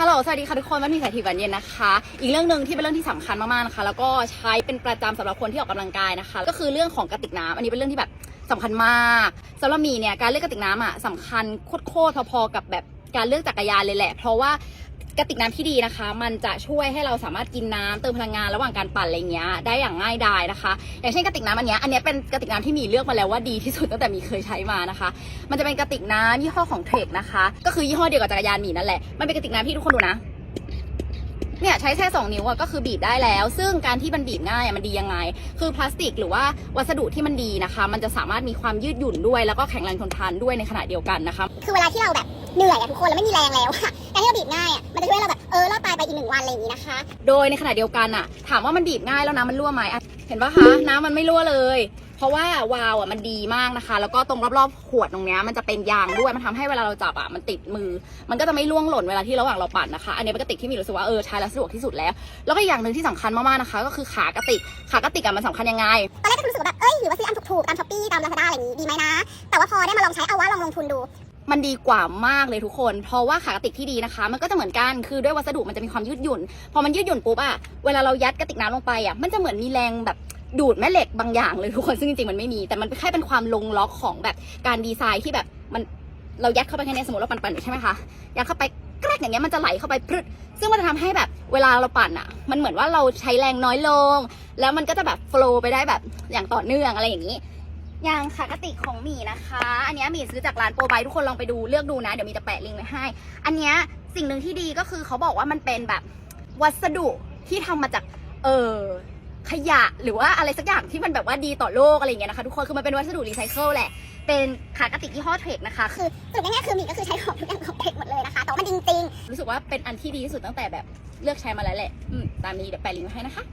ฮัลโหล สวัสดีค่ะทุกคนวันนี้สายทีวันเย็นนะคะ อีกเรื่องหนึ่งที่เป็นเรื่องที่สำคัญมากๆนะคะ แล้วก็ใช้เป็นประจำสำหรับคนที่ออกกำลังกายนะคะ ก็คือเรื่องของกระติกน้ำอันนี้เป็นเรื่องที่แบบสำคัญมากสำหรับมีเนี่ยการเลือกกระติกน้ำอะสำคัญโคตรๆพอๆกับแบบการเลือกจักรยานเลยแหละ เพราะว่า กระติกน้ำที่ดีนะคะ มันจะช่วยให้เราสามารถกินน้ำเติมพลังงานระหว่างการปั่นอะไรเงี้ยได้อย่างง่ายดายนะคะ อย่างเช่นกระติกน้ำอันเนี้ยอันเนี้ยเป็นกระติกน้ำที่หมีเลือกมาแล้วว่าดีที่สุดตั้งแต่มีเคยใช้มานะคะ มันจะเป็นกระติกน้ำยี่ห้อของเทคนะคะ ก็คือยี่ห้อเดียวกับจักรยานหมีนั่นแหละมันเป็นกระติกน้ำที่ทุกคนดูนะเนี่ยใช้แค่2นิ้วอะก็คือบีบได้แล้ว ซึ่งการที่มันบีบง่ายอะมันดียังไง คือพลาสติกหรือว่าวัสดุที่มันดีนะคะ มันจะสามารถมีความยืดหยุ่นด้วย แล้วก็แข็งแรงทนทานด้วยในขณะเดียวกันนะคะ คือเวลาที่เราแบบ เหนื่อยอะทุกคนแล้วไม่มีแรงแล้วอะการที่เราบีบง่ายอะมันจะช่วยให้เราแบบเออรอดตายไปอีกหนึ่งวันอะไรอย่างนี้นะคะ โดยในขณะเดียวกันอะถามว่ามันบีบง่ายแล้วน้ำมันรั่วไหมอะเห็นปะคะน้ำมันไม่รั่วเลย เพราะว่าวาล์วอะมันดีมากนะคะ แล้วก็ตรงรอบๆขวดตรงเนี้ยมันจะเป็นยางด้วยมันทำให้เวลาเราจับอะมันติดมือ มันก็จะไม่ล่วงหล่นเวลาที่ระหว่างเราปั่นนะคะ อันนี้เป็นกระติกที่มีรู้สึกว่าเออใช้แล้วสะดวกที่สุดแล้ว แล้วก็อีกอย่างหนึ่งที่สำคัญมากๆนะคะ ก็คือขากระติกขากระติกอะมันสำคัญยังไงตอนแรกก็รู้สึกว่าแบบเอ้ยหรือว่าซื้ออันถูกๆตามช้อปปี้ตามลาซาด้าอะไรอย่างนี้ดีไหมนะ แต่ว่าพอได้มาลองใช้เอาว่าลองลงทุนดู มันดีกว่ามากเลยทุกคน เพราะว่าขากระติกที่ดีนะคะ มันก็จะเหมือนกันคือด้วยวัสดุมันจะมีความยืดหยุ่น พอมันยืดหยุ่นปุ๊บอะเวลาเรายัดกระติกน้ำลงไปอะมันจะเหมือนมีแรงแบบดูดแม่เหล็กบางอย่างเลยทุกคนซึ่งจริงๆมันไม่มี แต่มันแค่เป็นความลงล็อกของแบบการดีไซน์ที่แบบมันเรายัดเข้าไปแค่เนี้ยสมมติเราปั่นๆใช่ไหมคะยัดเข้าไปแกรกอย่างเงี้ยมันจะไหลเข้าไปพรึดซึ่งมันจะทำให้แบบเวลาเราปั่นอะมันเหมือนว่าเราใช้แรงน้อยลง แล้วมันก็จะแบบโฟลว์ไปได้แบบอย่างต่อเนื่องอะไรอย่างนี้อ ย่างขากระติกของหมีนะคะ อันเนี้ยหมีซื้อจากร้านโปรไบทุกคนลองไปดูเลือกดูนะ เดี๋ยวหมีจะแปะลิงก์ไว้ให้ อันเนี้ยสิ่งหนึ่งที่ดีก็คือเขาบอกว่ามันเป็นแบบวัสดุที่ทำมาจากเออขยะหรือว่าอะไรสักอย่างที่มันแบบว่าดีต่อโลกอะไรอย่างเงี้ยนะคะทุกคนคือมันเป็นวัสดุรีไซเคิลแหละ เป็นขากระติกยี่ห้อเทรคนะคะ คือสรุปง่ายๆคือหมีก็คือใช้ของทุกอย่างของเทคหมดเลยนะคะแต่ว่ามันดีจริงๆ รู้สึกว่าเป็นอันที่ดีที่สุดตั้งแต่แบบเลือกใช้มาแล้วแหละอืมตามนี้เดี๋ยวแปะลิงก์ไว้ให้นะคะ